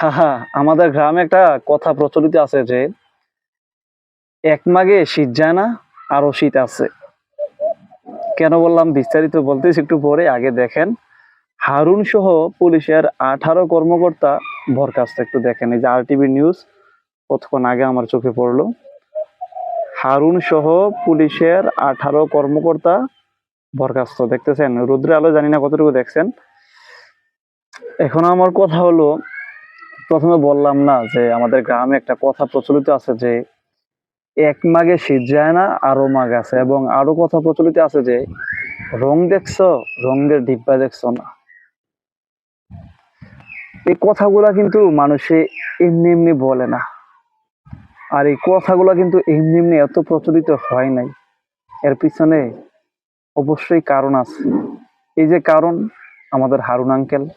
হা হা আমাদের গ্রামে একটা কথা প্রচলিত আছে যে, এক মাগে শীত যায় না, আরও শীত আছে। কেন বললাম? বিস্তারিত বলতেছি একটু পরে, আগে দেখেন। হারুন সহ পুলিশের আঠারো কর্মকর্তা বরখাস্ত একটু দেখেন। এই যে আর টিভি নিউজ, কতক্ষণ আগে আমার চোখে পড়ল। হারুন সহ পুলিশের আঠারো কর্মকর্তা বরখাস্ত দেখতেছেন। রুদ্রে আলো জানি না কতটুকু দেখছেন। এখন আমার কথা হলো প্রথমে বললাম না যে আমাদের গ্রামে একটা কথা প্রচলিত আছে যে এক মাগে শীত যায় না, আরও মাগ আছে। এবং আরও কথা প্রচলিত আছে যে রং দেখছ, রঙের ডিব্বা দেখছ না। এই কথাগুলা কিন্তু মানুষে এমনি এমনি বলে না। আর এই কথাগুলা কিন্তু এমনি এমনি এত প্রচলিত হয় নাই। এর পিছনে অবশ্যই কারণ আছে। এই যে কারণ, আমাদের হারুন আঙ্কেল,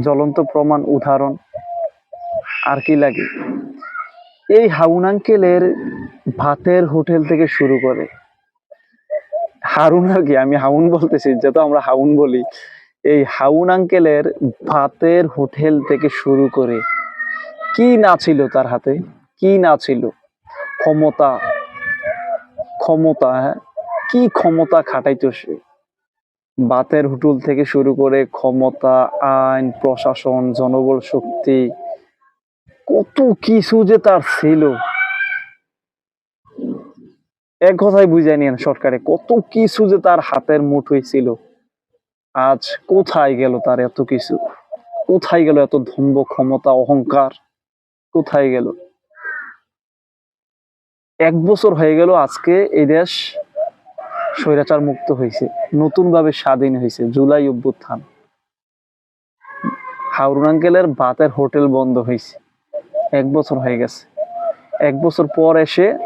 জ্বলন্ত প্রমাণ, উদাহরণ। আর কি লাগে? এই হাউন আঙ্কেলের ভাতের হোটেল থেকে শুরু করে। হারুন আর কি আমি হাউন বলতেছি, যেহেতু আমরা হাউন বলি। এই হাউন আঙ্কেলের ভাতের হোটেল থেকে শুরু করে, কি না ছিল তার হাতে? কি না ছিল? ক্ষমতা। ক্ষমতা হ্যাঁ? কি ক্ষমতা খাটাইতো সে? বাতের হোটেল থেকে শুরু করে ক্ষমতা, আইন, প্রশাসন, জনবল, শক্তি কত কিছু যে তার ছিল। এক কথায় বুঝাই নিয়েন সরকারে, কত কিছু যে তার হাতের মুঠোয় ছিল। আজ কোথায় গেল তার এত কিছু? কোথায় গেল এত ধম্ব ক্ষমতা, অহংকার? কোথায় গেল? এক বছর হয়ে গেল আজকে এই দেশ স্বৈরাচার মুক্ত হয়েছে নতুন ভাবে স্বাধীন হয়েছে, জুলাই অভ্যুত্থান। হাওরুন ভাতের হোটেল বন্ধ হয়েছে। বছর হয়ে গেছে। এক বছর পর এসে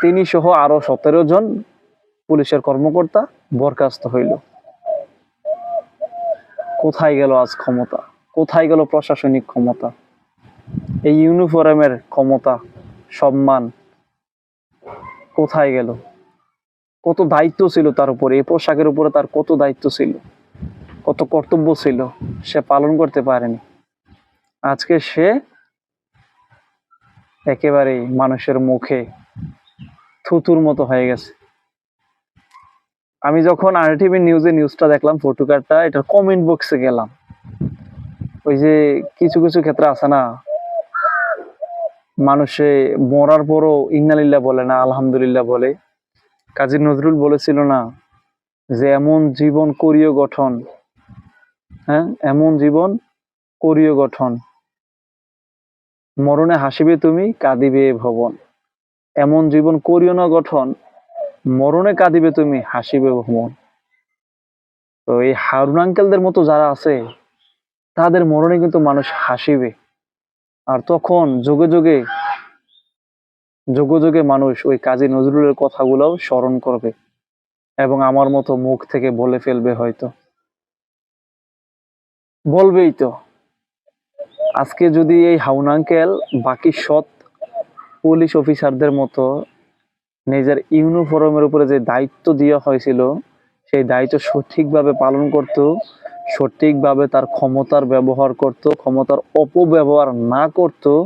তিনি সহ আরও সতেরো জন পুলিশের কর্মকর্তা বরখাস্ত হইল। কোথায় গেল আজ ক্ষমতা? কোথায় গেল প্রশাসনিক ক্ষমতা? এই ইউনিফর্মের ক্ষমতা, সম্মান কোথায় গেল? কত দায়িত্ব ছিল তার উপরে, এই পোশাকের উপরে তার কত দায়িত্ব ছিল? কত কর্তব্য ছিল, সে পালন করতে পারেনি। আজকে সে একেবারেই মানুষের মুখে থুতুর মতো হয়ে গেছে। আমি যখন আর টিভি নিউজে নিউজটা দেখলাম ফটোকারটা এটার কমেন্ট বক্সে গেলাম। ওই যে কিছু কিছু ক্ষেত্রে আছে না, মানুষে মরার পরও ইন্নালিল্লাহ বলে না, আলহামদুলিল্লাহ বলে। কাজী নজরুল বলেছিল না যে, এমন জীবন করিও গঠন। হ্যাঁ এমন জীবন করিও গঠন। মরণে হাসিবে তুমি, কাঁদিবে ভবন। এমন জীবন করিও না গঠন, মরণে কাঁদিবে তুমি, হাসিবে ভবন। তো এই হারুন আঙ্কেলদের মতো যারা আছে, তাদের মরণে কিন্তু মানুষ হাসিবে। আর তখন যোগে যোগে যোগে যোগে মানুষ ওই কাজী নজরুলের কথাগুলোও স্মরণ করবে এবং আমার মতো মুখ থেকে বলে ফেলবে হয়তো। বলবেই তো। আজকে যদি এই হাউন আঙ্কেল বাকি সৎ পুলিশ অফিসারদের মতো নিজের ইউনিফর্মের উপরে যে দায়িত্ব দেওয়া হয়েছিল, সেই দায়িত্ব সঠিকভাবে পালন করত, সঠিকভাবে তার ক্ষমতার ব্যবহার করত, ক্ষমতার অপব্যবহার না করত,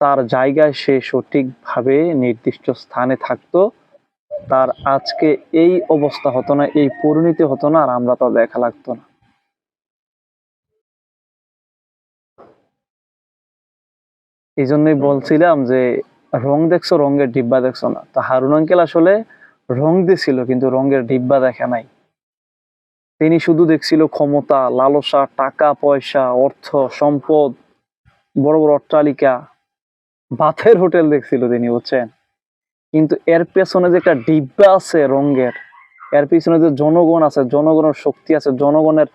তার জায়গায় সে সঠিকভাবে নির্দিষ্ট স্থানে থাকতো। তার আজকে এই অবস্থা হতো না, এই পরিণতি হতো না, আর আমরা তা দেখা লাগতো না। এই জন্যই বলছিলাম যে রং দেখছ রঙের ডিব্বা দেখছ না। তো হারুন আঙ্কেল আসলে রং দিছিল কিন্তু রঙের ডিব্বা দেখে নাই। তিনি শুধু দেখছিল ক্ষমতা লালসা টাকা পয়সা অর্থ সম্পদ বড় বড় অট্টালিকা বাথের হোটেল দেখছিল তিনি বুঝছেন? কিন্তু এর পেছনে যে একটা ডিব্বা আছে রঙের এর পিছনে যে জনগণ আছে জনগণের শক্তি আছে জনগণের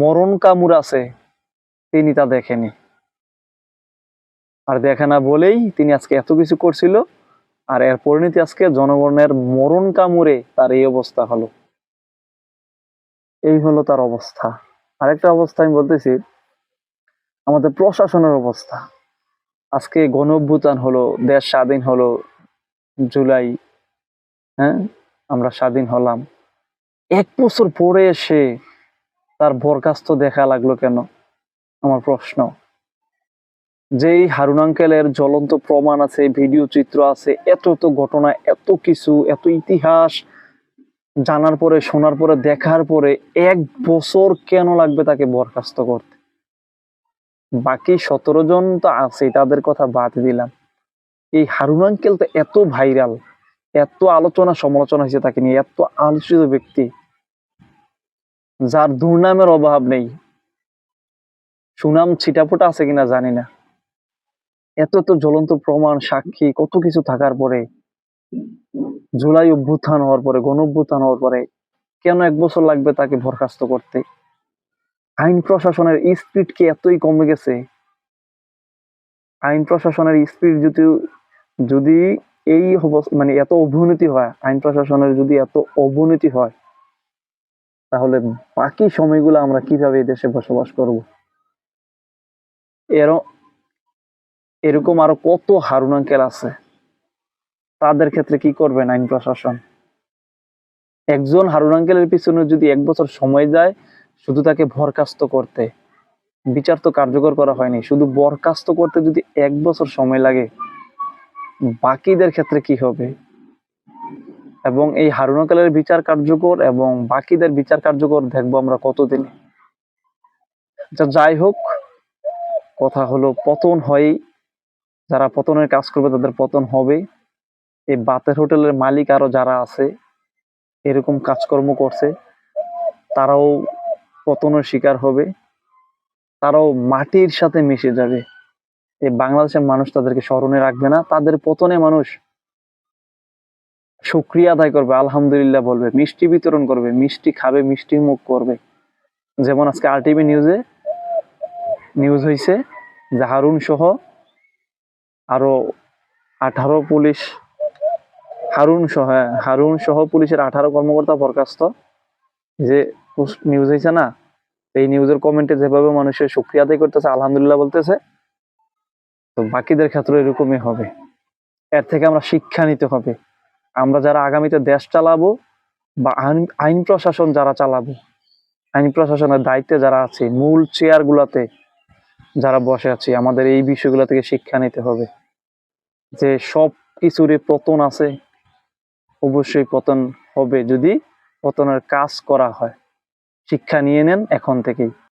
মরণ কামড় আছে তিনি তা দেখেনি। আর দেখে না বলেই তিনি আজকে এত কিছু করছিল। আর এর পরিণতি আজকে জনগণের মরণ কামড়ে তার এই অবস্থা হলো। এই হলো তার অবস্থা। আরেকটা অবস্থা আমি বলতেছি, আমাদের প্রশাসনের অবস্থা। আজকে গণ অভ্যুত্থান হলো, দেশ স্বাধীন হলো, জুলাই হ্যাঁ? আমরা স্বাধীন হলাম। এক বছর পরে এসে তার বরখাস্ত দেখা লাগল কেন? আমার প্রশ্ন। যেই হারুন আঙ্কেলের জ্বলন্ত প্রমাণ আছে, ভিডিও চিত্র আছে, এত এত ঘটনা, এত কিছু, এত ইতিহাস জানার পরে, শোনার পরে, দেখার পরে এক বছর কেন লাগবে তাকে বরখাস্ত করতে? বাকি সতেরো জন তো আছে তাদের কথা বাদ দিলাম। এই হারুন আঙ্কেল তো এত ভাইরাল, এত আলোচনা সমালোচনা হয়েছে তাকে নিয়ে, এত আলোচিত ব্যক্তি, যার দুর্নামের অভাব নেই। সুনাম ছিটাফোটা আছে কিনা জানি না। এত এত জ্বলন্ত প্রমাণ, সাক্ষী, কত কিছু থাকার পরে, জুলাই অভ্যুত্থান হওয়ার পরে গণ অভ্যুত্থান হওয়ার পরে, কেন এক বছর লাগবে তাকে বরখাস্ত করতে? আইন প্রশাসনের স্পিড কি এতই কমে গেছে? আইন প্রশাসনের স্পিড যদি যদি এই মানে এত অবনতি হয়, আইন প্রশাসনের যদি এত অবনতি হয়, তাহলে বাকি সময়গুলো আমরা কীভাবে এই দেশে বসবাস করব? এর এরকম আরও কত হারুন আঙ্কেল আছে? তাদের ক্ষেত্রে কি করবেন আইন প্রশাসন? একজন হারুন আঙ্কেলের পিছনে যদি এক বছর সময় যায়, শুধু তাকে বরখাস্ত করতে, বিচার তো কার্যকর করা হয়নি, শুধু বরখাস্ত করতে যদি এক বছর সময় লাগে, বাকিদের ক্ষেত্রে কি হবে? এবং এই হারুন আঙ্কেলের বিচার কার্যকর এবং বাকিদের বিচার কার্যকর দেখব আমরা কতদিনে। যা যাই হোক, কথা হলো পতন হয়ই যারা পতনের কাজ করবে, তাদের পতন হবে এই বাতের হোটেলের মালিক আরও যারা আছে, এরকম কাজকর্ম করছে, তারাও পতনের শিকার হবে। তারাও মাটির সাথে মিশে যাবে। এই বাংলাদেশের মানুষ তাদেরকে স্মরণে রাখবে না। তাদের পতনে মানুষ শুক্রিয়া আদায় করবে, আলহামদুলিল্লাহ বলবে। মিষ্টি বিতরণ করবে, মিষ্টি খাবে, মিষ্টি মুখ করবে। যেমন আজকে আর টিভি নিউজে নিউজ হয়েছে যে হারুন সহ আরও আঠারো পুলিশ হারুন সহ হ্যাঁ, হারুন সহ পুলিশের আঠারো কর্মকর্তা বরখাস্ত। যে নিউজ হয়েছে না এই নিউজের কমেন্টে যেভাবে মানুষের শুক্রিয়া আদায় করতেছে আলহামদুলিল্লাহ বলতেছে তো বাকিদের ক্ষেত্রে এরকমই হবে। এর থেকে আমরা শিক্ষা নিতে হবে। আমরা যারা আগামীতে দেশ চালাবো বা আইন প্রশাসন যারা চালাবো আইন প্রশাসনের দায়িত্বে যারা আছে মূল চেয়ার গুলাতে যারা বসে আছি আমাদের এই বিষয়গুলো থেকে শিক্ষা নিতে হবে। যে সব কিছুরই পতন আছে, অবশ্যই পতন হবে যদি পতনের কাজ করা হয়। শিক্ষা নিয়ে নেন এখন থেকেই।